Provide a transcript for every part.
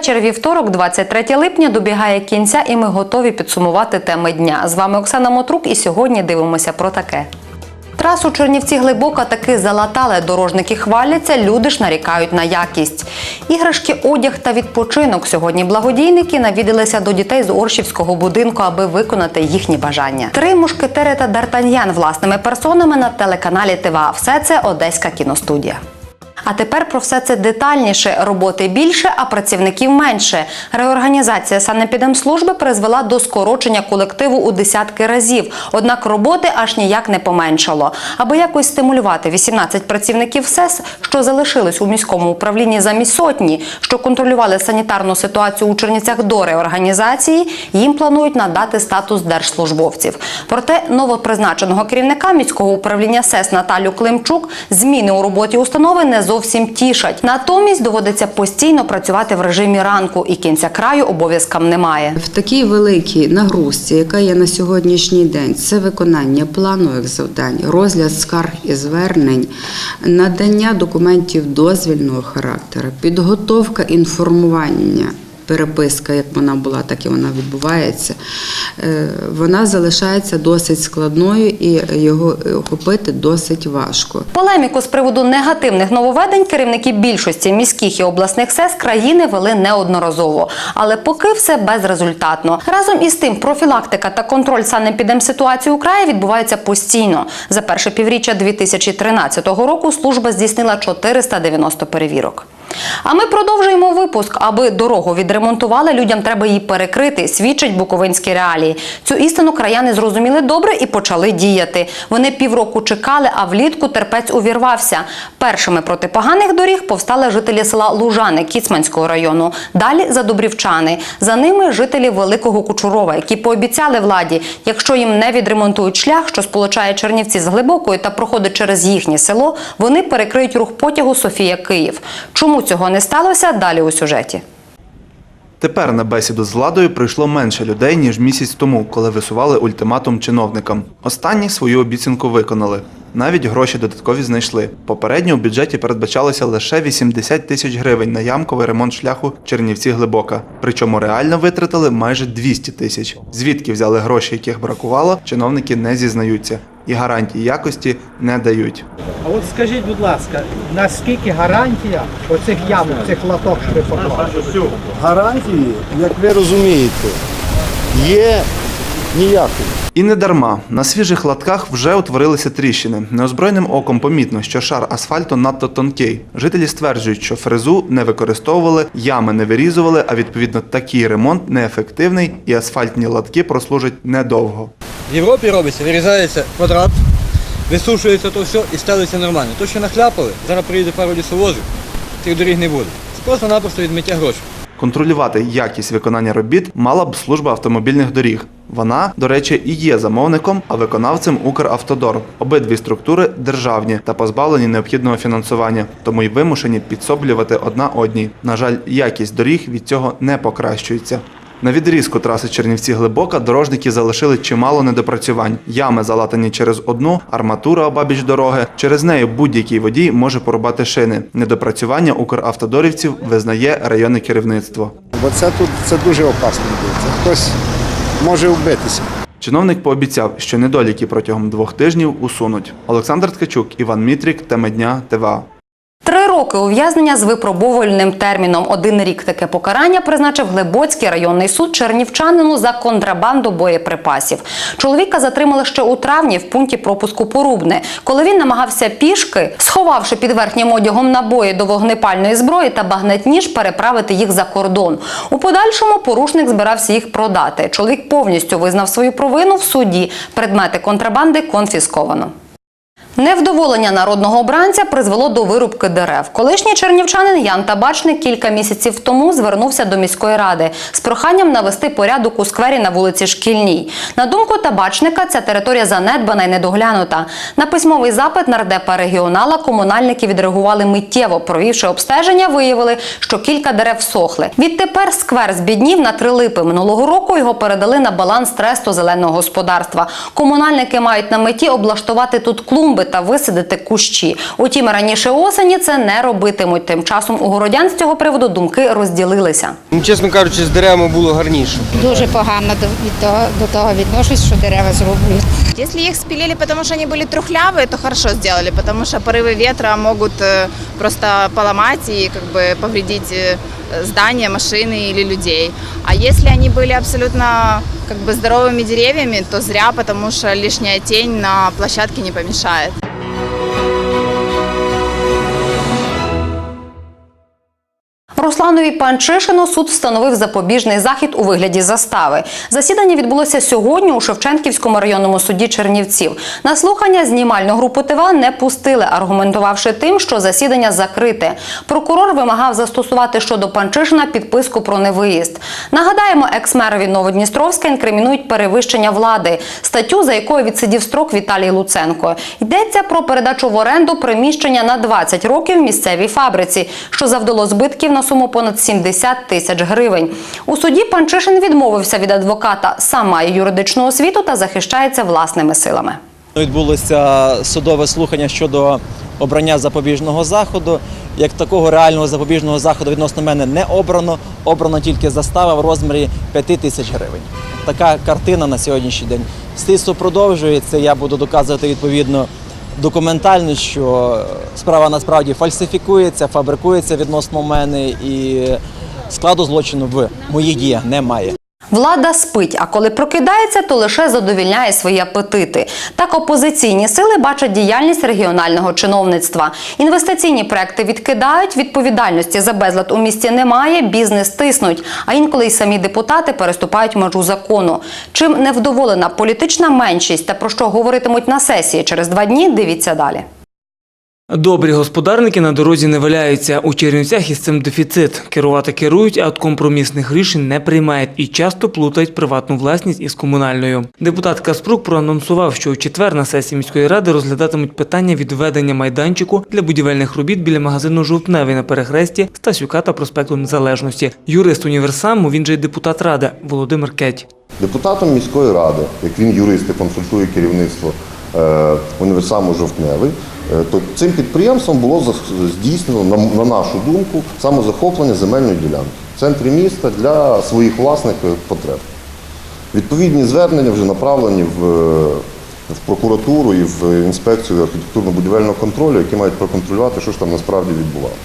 Вечір. Вівторок, 23 липня, добігає кінця, і ми готові підсумувати теми дня. З вами Оксана Мотрук, і сьогодні дивимося про таке. Трасу Чернівці глибока таки залатали. Дорожники хваляться, люди ж нарікають на якість. Іграшки, одяг та відпочинок. Сьогодні благодійники навідалися до дітей з Оршівського будинку, аби виконати їхні бажання. Три мушкетери та Д'Артаньян власними персонами на телеканалі ТВА. Все це Одеська кіностудія. А тепер про все це детальніше. Роботи більше, а працівників менше. Реорганізація санепідемслужби призвела до скорочення колективу у десятки разів. Однак роботи аж ніяк не поменшало. Аби якось стимулювати 18 працівників СЕС, що залишились у міському управлінні замість сотні, що контролювали санітарну ситуацію у Чернівцях до реорганізації, їм планують надати статус держслужбовців. Проте новопризначеного керівника міського управління СЕС Наталю Климчук зміни у роботі установи не зовсім тішать. Натомість доводиться постійно працювати в режимі ранку, і кінця краю обов'язкам немає. В такій великій нагрузці, яка є на сьогоднішній день, це виконання планових завдань, розгляд скарг і звернень, надання документів дозвільного характеру, підготовка інформування. Переписка, як вона була, так і вона відбувається. Е, Вона залишається досить складною і його охопити досить важко. Полеміку з приводу негативних нововведень керівники більшості міських і обласних СЕС країни вели неодноразово, але поки все безрезультатно. Разом із тим, профілактика та контроль санепідемситуації у краї відбуваються постійно. За перше півріччя 2013 року служба здійснила 490 перевірок. А ми продовжуємо випуск. Аби дорогу відремонтували, людям треба її перекрити, свідчать буковинські реалії. Цю істину краяни зрозуміли добре і почали діяти. Вони півроку чекали, а влітку терпець увірвався. Першими проти поганих доріг повстали жителі села Лужани Кіцманського району. Далі задобрівчани. За ними жителі Великого Кучурова, які пообіцяли владі, якщо їм не відремонтують шлях, що сполучає Чернівці з глибокою та проходить через їхнє село, вони перекриють рух потягу Софія Київ. Чому цього не сталося? Далі у сюжеті. Тепер на бесіду з владою прийшло менше людей, ніж місяць тому, коли висували ультиматум чиновникам. Останні свою обіцянку виконали. Навіть гроші додаткові знайшли. Попередньо у бюджеті передбачалося лише 80 тисяч гривень на ямковий ремонт шляху Чернівці Глибока. Причому реально витратили майже 200 тисяч. Звідки взяли гроші, яких бракувало, чиновники не зізнаються і гарантій якості не дають. А от скажіть, будь ласка, наскільки гарантія оцих ям, цих латок, що гарантії, як ви розумієте, є ніякої. І не дарма на свіжих латках вже утворилися тріщини. Неозброєним оком помітно, що шар асфальту надто тонкий. Жителі стверджують, що фрезу не використовували, ями не вирізували, а відповідно такий ремонт неефективний і асфальтні латки прослужать недовго. В Європі робиться, вирізається квадрат, висушується то все і ставиться нормально. То, що нахляпали, зараз приїде пару лісовозів, цих доріг не буде. Це просто-напросто відмиття грошей. Контролювати якість виконання робіт мала б служба автомобільних доріг. Вона, до речі, і є замовником, а виконавцем Укравтодор. Обидві структури державні та позбавлені необхідного фінансування, тому й вимушені підсоблювати одна одній. На жаль, якість доріг від цього не покращується. На відрізку траси Чернівці Глибока дорожники залишили чимало недопрацювань. Ями залатані через одну, арматура обабіч дороги. Через неї будь-який водій може порубати шини. Недопрацювання Укравтодорівців визнає районне керівництво. Бо це тут це дуже опасно. Це хтось може вбитися. Чиновник пообіцяв, що недоліки протягом двох тижнів усунуть. Олександр Ткачук, Іван Мітрік, теми дня, ТВА. Роки ув'язнення з випробовувальним терміном. Один рік таке покарання призначив Глибоцький районний суд чернівчанину за контрабанду боєприпасів. Чоловіка затримали ще у травні в пункті пропуску Порубне, коли він намагався пішки, сховавши під верхнім одягом набої до вогнепальної зброї та багнетніж, переправити їх за кордон. У подальшому порушник збирався їх продати. Чоловік повністю визнав свою провину в суді. Предмети контрабанди конфісковано. Невдоволення народного обранця призвело до вирубки дерев. Колишній чернівчанин Ян Табачник кілька місяців тому звернувся до міської ради з проханням навести порядок у сквері на вулиці Шкільній. На думку табачника, ця територія занедбана й недоглянута. На письмовий запит нардепа регіонала комунальники відреагували миттєво. Провівши обстеження, виявили, що кілька дерев всохли. Відтепер сквер збіднів на три липи. Минулого року його передали на баланс тресту зеленого господарства. Комунальники мають на меті облаштувати тут клумби та висадити кущі. Утім, раніше осені це не робитимуть. Тим часом у городян з цього приводу думки розділилися. Ну, чесно кажучи, з деревами було гарніше. Дуже погано до, від того, до того відношусь, що дерева зрубують. Если их спилили, потому что они были трухлявые, то хорошо сделали, потому что порывы ветра могут э, просто поломать и как бы повредить э, здания, машины или людей. А если они были абсолютно как бы здоровыми деревьями, то зря, потому что лишняя тень на площадке не помешает. Русланові Панчишину суд встановив запобіжний захід у вигляді застави. Засідання відбулося сьогодні у Шевченківському районному суді Чернівців. На слухання знімальну групу ТВА не пустили, аргументувавши тим, що засідання закрите. Прокурор вимагав застосувати щодо Панчишина підписку про невиїзд. Нагадаємо, екс-мерові Новодністровська інкримінують перевищення влади, статтю, за якою відсидів строк Віталій Луценко. Йдеться про передачу в оренду приміщення на 20 років місцевій фабриці, що завдало збитків на суму понад 70 тисяч гривень. У суді Панчишин відмовився від адвоката, сам має юридичну освіту та захищається власними силами. Відбулося судове слухання щодо обрання запобіжного заходу. Як такого реального запобіжного заходу відносно мене не обрано, обрано тільки застава в розмірі 5 тисяч гривень. Така картина на сьогоднішній день. Слідство продовжується. Я буду доказувати відповідно документально, що справа насправді фальсифікується, фабрикується відносно мене і складу злочину в моїх діях немає. Влада спить, а коли прокидається, то лише задовільняє свої апетити. Так опозиційні сили бачать діяльність регіонального чиновництва. Інвестиційні проекти відкидають, відповідальності за безлад у місті немає, бізнес тиснуть. А інколи й самі депутати переступають межу закону. Чим невдоволена політична меншість та про що говоритимуть на сесії через два дні, дивіться далі. Добрі господарники на дорозі не валяються. У Чернівцях із цим дефіцит. Керувати керують, а от компромісних рішень не приймають і часто плутають приватну власність із комунальною. Депутат Каспрук проанонсував, що у четвер на сесії міської ради розглядатимуть питання відведення майданчику для будівельних робіт біля магазину Жовтневий на перехресті Стасюка та проспекту Незалежності. Юрист універсаму, він же й депутат ради Володимир Кеть. Депутатом міської ради, як він юрист і консультує керівництво універсаму Жовтневий, е, то цим підприємством було здійснено, на, на нашу думку, самозахоплення земельної ділянки в центрі міста для своїх власних е, потреб. Відповідні звернення вже направлені в, е, в прокуратуру і в інспекцію архітектурно-будівельного контролю, які мають проконтролювати, що ж там насправді відбувалося.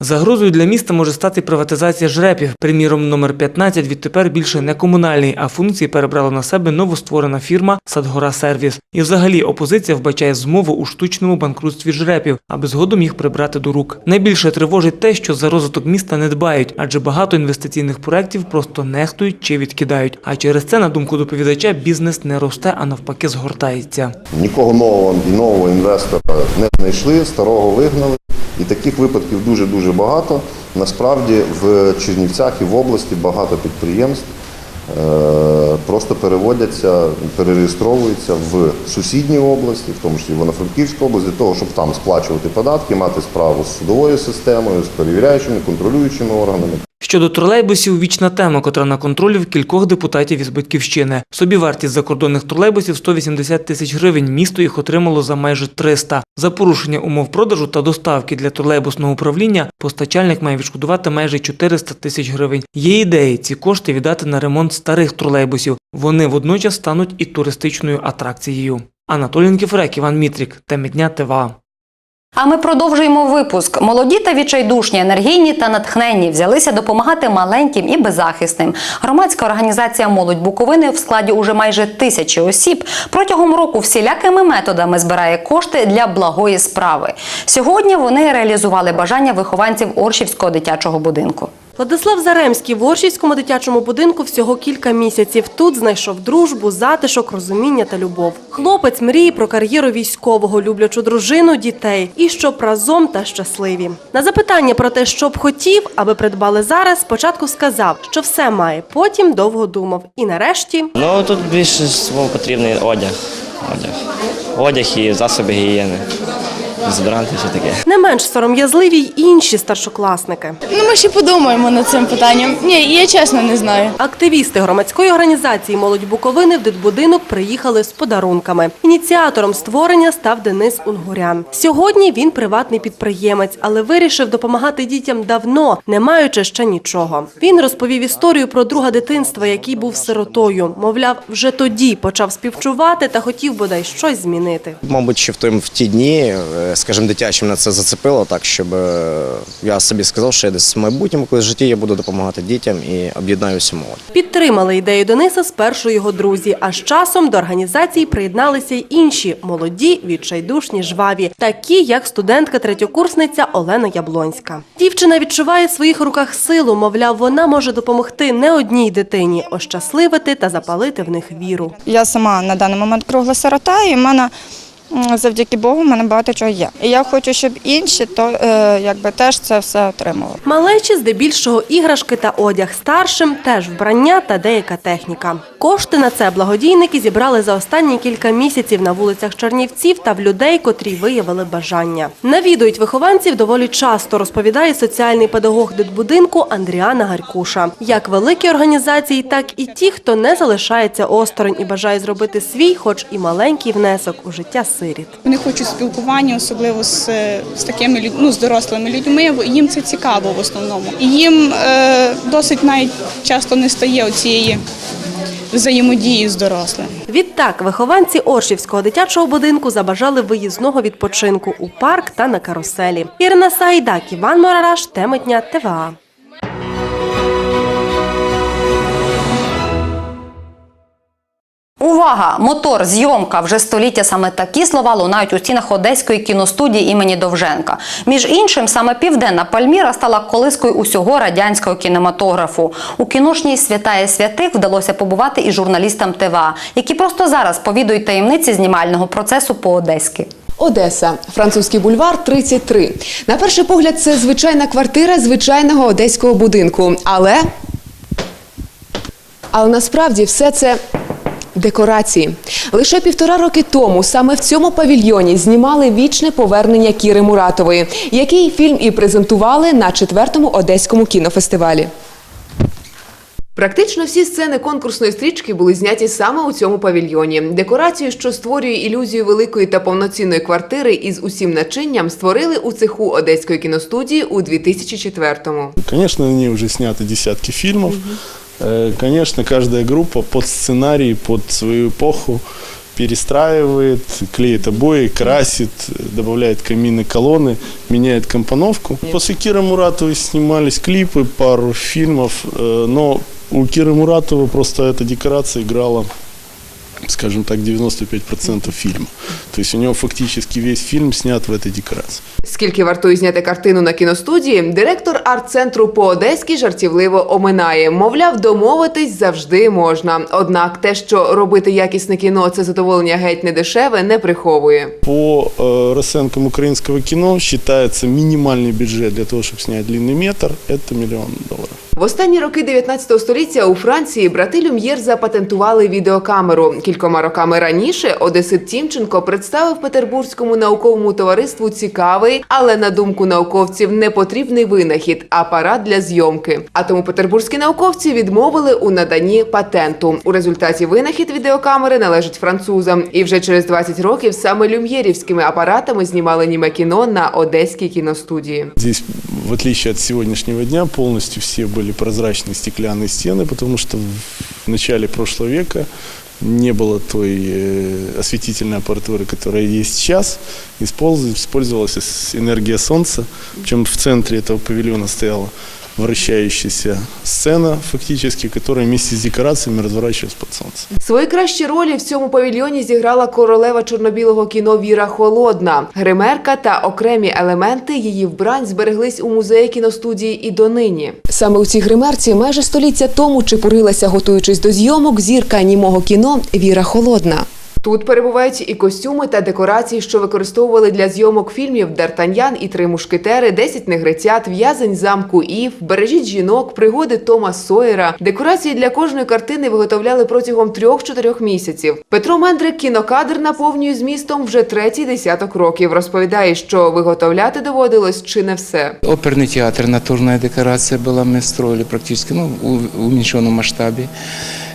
Загрозою для міста може стати приватизація жрепів. Приміром, номер 15 відтепер більше не комунальний, а функції перебрала на себе новостворена фірма Садгора Сервіс. І взагалі опозиція вбачає змову у штучному банкрутстві жрепів, аби згодом їх прибрати до рук. Найбільше тривожить те, що за розвиток міста не дбають, адже багато інвестиційних проєктів просто нехтують чи відкидають. А через це, на думку доповідача, бізнес не росте, а навпаки згортається. Нікого нового нового інвестора не знайшли, старого вигнали. І таких випадків дуже-дуже багато. Насправді в Чернівцях і в області багато підприємств е, просто переводяться, перереєстровуються в сусідні області, в тому числі Івано-Франківську область, для того, щоб там сплачувати податки, мати справу з судовою системою, з перевіряючими, контролюючими органами. Щодо тролейбусів, вічна тема, котра на контролі в кількох депутатів із батьківщини. Собівартість закордонних тролейбусів 180 тисяч гривень. Місто їх отримало за майже 300. За порушення умов продажу та доставки для тролейбусного управління постачальник має відшкодувати майже 400 тисяч гривень. Є ідеї ці кошти віддати на ремонт старих тролейбусів. Вони водночас стануть і туристичною атракцією. Анатолій Нкіфрек, Іван Мітрік, Теми дня ТВА. А ми продовжуємо випуск. Молоді та відчайдушні, енергійні та натхненні взялися допомагати маленьким і беззахисним. Громадська організація Молодь Буковини в складі уже майже тисячі осіб протягом року всілякими методами збирає кошти для благої справи. Сьогодні вони реалізували бажання вихованців Оршівського дитячого будинку. Владислав Заремський в Оршівському дитячому будинку всього кілька місяців. Тут знайшов дружбу, затишок, розуміння та любов. Хлопець мріє про кар'єру військового, люблячу дружину, дітей і щоб разом та щасливі. На запитання про те, що б хотів, аби придбали зараз, спочатку сказав, що все має, потім довго думав. І нарешті Ну тут більше потрібний одяг. Одяг. Одяг і засоби гігієни. Дезодоранти, все таке. Не менш сором'язливі й інші старшокласники. Ну, ми ще подумаємо над цим питанням. Ні, я чесно не знаю. Активісти громадської організації Молодь Буковини в дитбудинок приїхали з подарунками. Ініціатором створення став Денис Унгурян. Сьогодні він приватний підприємець, але вирішив допомагати дітям давно, не маючи ще нічого. Він розповів історію про друга дитинства, який був сиротою. Мовляв, вже тоді почав співчувати та хотів бодай щось змінити. Мабуть, ще в тим в ті дні, е, скажімо, дитячим на це зацепило, так щоб е, я собі сказав, що я десь в майбутньому, коли в житті я буду допомагати дітям і об'єднаю всю молодь. Підтримали ідею Дениса спершу його друзі, а з часом до організації приєдналися й інші молоді, відчайдушні, жваві, такі як студентка третьокурсниця Олена Яблонська. Дівчина відчуває в своїх руках силу, мовляв, вона може допомогти не одній дитині, ощасливити та запалити в них віру. Я сама на даний момент кругла сирота, і в мене завдяки Богу в мене багато чого є. І я хочу, щоб інші то е, якби теж це все отримали. Малечі здебільшого іграшки та одяг старшим, теж вбрання та деяка техніка. Кошти на це благодійники зібрали за останні кілька місяців на вулицях Чернівців та в людей, котрі виявили бажання. Навідують вихованців доволі часто, розповідає соціальний педагог дитбудинку Андріана Гарькуша. Як великі організації, так і ті, хто не залишається осторонь і бажає зробити свій, хоч і маленький внесок у життя сиріт. Вони хочуть спілкування, особливо з, з такими людьми, ну, з дорослими людьми. Їм це цікаво в основному. І їм е, досить навіть часто не стає цієї взаємодії з дорослим. Відтак, вихованці Оршівського дитячого будинку забажали виїзного відпочинку у парк та на каруселі. Ірина Сайдак, Іван Морараш, теми дня ТВА. Увага! Мотор, зйомка вже століття. Саме такі слова лунають у стінах одеської кіностудії імені Довженка. Між іншим, саме південна Пальміра стала колискою усього радянського кінематографу. У кіношній святає святих вдалося побувати і журналістам ТВА, які просто зараз повідують таємниці знімального процесу по-одеськи. Одеса, французький бульвар 33. На перший погляд, це звичайна квартира звичайного одеського будинку. Але, але насправді все це декорації. Лише півтора роки тому саме в цьому павільйоні знімали вічне повернення Кіри Муратової, який фільм і презентували на четвертому одеському кінофестивалі. Практично всі сцени конкурсної стрічки були зняті саме у цьому павільйоні. Декорацію, що створює ілюзію великої та повноцінної квартири із усім начинням, створили у цеху одеської кіностудії у 2004-му. Конечно, на ней уже сняты десятки фильмов. Э, Конечно, каждая группа под сценарий, под свою эпоху перестраивает, клеит обои, красит, добавляет камины, колонны, меняет компоновку. После Киры Муратовой снимались клипы, пару фильмов, э, но у Киры Муратовой просто эта декорация играла скажем так, 95% фильма. То есть у него фактически весь фильм снят в этой декорации. Скільки вартує зняти картину на кіностудії, директор арт-центру по Одеській жартівливо оминає. Мовляв, домовитись завжди можна. Однак те, що робити якісне кіно, це задоволення геть не дешеве, не приховує. По э, расценкам украинского кино считается минимальный бюджет для того, чтобы снять длинный метр, это миллион долларов. В останні роки 19 століття у Франції брати Люм'єр запатентували відеокамеру. Кількома роками раніше Одесит Тімченко представив Петербурзькому науковому товариству цікавий, але на думку науковців не потрібний винахід апарат для зйомки. А тому петербурзькі науковці відмовили у наданні патенту. У результаті винахід відеокамери належить французам. І вже через 20 років саме люм'єрівськими апаратами знімали німе кіно на одеській кіностудії. Здесь, в отличие от сегодняшнего дня, полностью все были прозрачные стеклянные стены, потому что в начале прошлого века не было той э, осветительной аппаратуры, которая есть сейчас. Использ- Использовалась с- энергия солнца, причем в центре этого павильона стояла вращающаяся сцена, фактически, которая вместе с декорациями разворачивалась под солнцем. Свої кращі ролі в цьому павільйоні зіграла королева чорнобілого кіно Віра Холодна. Гримерка та окремі елементи її вбрань збереглись у музеї кіностудії і донині. Саме у цій гримерці майже століття тому чепурилася, готуючись до зйомок, зірка німого кіно Віра Холодна. Тут перебувають і костюми та декорації, що використовували для зйомок фільмів Д'Артаньян і три мушкетери, десять негритят, в'язень замку Ів, бережіть жінок, пригоди Тома Сойера. Декорації для кожної картини виготовляли протягом трьох-чотирьох місяців. Петро Мендрик кінокадр наповнює змістом вже третій десяток років. Розповідає, що виготовляти доводилось чи не все. Оперный театр, натурная декорация была, мы строили практически ну, в уменьшенном масштабе.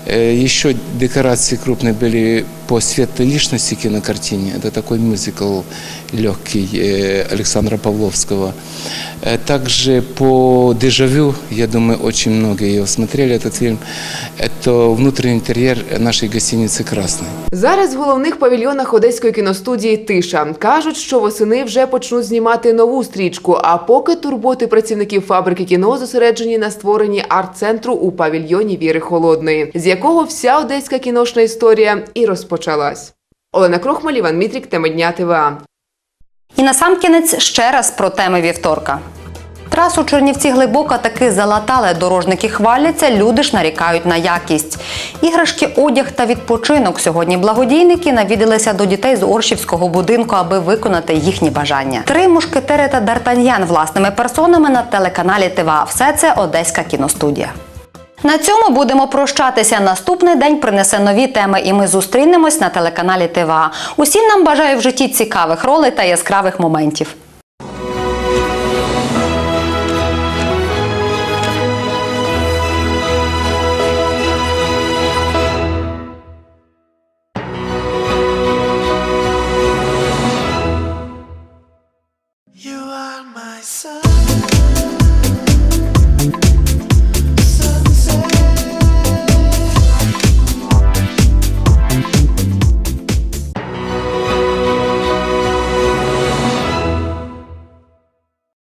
Э, Еще декорации крупные были по светлой личности кинокартине. Это такой мюзикл легкий э, Александра Павловского. Э, Также по «Дежавю», я думаю, очень многие его смотрели, этот фильм. Это внутренний интерьер нашей гостиницы «Красный». Зараз в головних павільйонах одеської кіностудії тиша кажуть, що восени вже почнуть знімати нову стрічку. А поки турботи працівників фабрики кіно зосереджені на створенні арт-центру у павільйоні Віри Холодної, з якого вся одеська кіношна історія і розпочалась. Олена Крохмаль, Іван Мітрік, теми дня ТВА. І насамкінець ще раз про теми вівторка. Трасу Чернівці Глибока таки залатали. Дорожники хваляться, люди ж нарікають на якість. Іграшки, одяг та відпочинок. Сьогодні благодійники навідалися до дітей з Оршівського будинку, аби виконати їхні бажання. Три мушкетери та Д'Артаньян власними персонами на телеканалі ТВА. Все це Одеська кіностудія. На цьому будемо прощатися. Наступний день принесе нові теми, і ми зустрінемось на телеканалі ТВА. Усім нам бажаю в житті цікавих ролей та яскравих моментів.